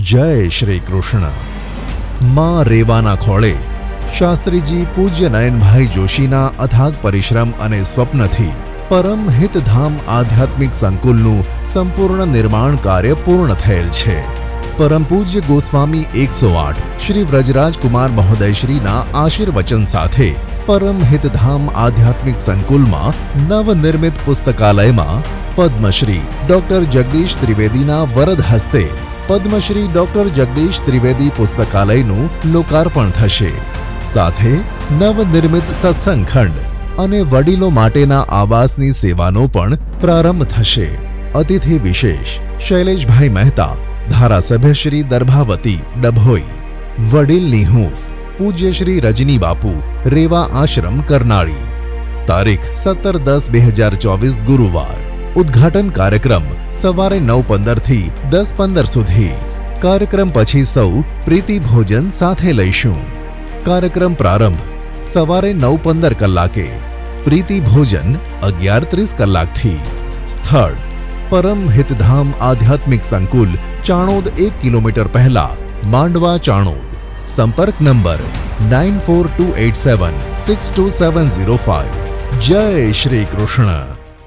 જય શ્રી કૃષ્ણ. માં રેવાના ખોળે શાસ્ત્રીજી પૂજ્ય નયનભાઈ જોશીના અથાગ પરિશ્રમ અને સ્વપ્નથી પરમ હિતધામ આધ્યાત્મિક સંકુલનું સંપૂર્ણ નિર્માણ કાર્ય પૂર્ણ થયેલ છે. પરમ પૂજ્ય ગોસ્વામી એકસો આઠ શ્રી વ્રજરાજ કુમાર મહોદયશ્રીના આશીર્વચન સાથે પરમ હિતધામ આધ્યાત્મિક સંકુલમાં નવનિર્મિત પુસ્તકાલયમાં પદ્મશ્રી ડોક્ટર જગદીશ ત્રિવેદીના વરદ હસ્તે પદ્મશ્રી ડોક્ટર જગદીશ ત્રિવેદી પુસ્તકાલયનું લોકાર્પણ થશે. સાથે નવનિર્મિત સત્સંગ ખંડ અને વડીલો માટેના આવાસની સેવાનો પણ પ્રારંભ થશે. અતિથિ વિશેષ શૈલેષભાઈ મહેતા, ધારાસભ્ય શ્રી દર્ભાવતી ડભોઈ વડીલની હૂંફ પૂજ્ય શ્રી રજની બાપુ રેવા આશ્રમ કરનાળી. તારીખ સત્તર દસ બે હજાર ચોવીસ ગુરુવાર. ઉદ્ઘાટન કાર્યક્રમ સવારે નવ પંદરથી દસ પંદર સુધી કાર્યક્રમ પછી સૌ પ્રીતિ ભોજન સાથે લઈશું કાર્યક્રમ પ્રારંભ સવારે નવ પંદર કલાકે પ્રીતિ ભોજન અગિયાર ત્રીસ કલાકથી સ્થળ પરમ હિતધામ આધ્યાત્મિક સંકુલ ચાણોદ એક કિલોમીટર પહેલા માંડવા ચાણોદ સંપર્ક number nine four two eight seven six two seven zero five Jai Shri Krishna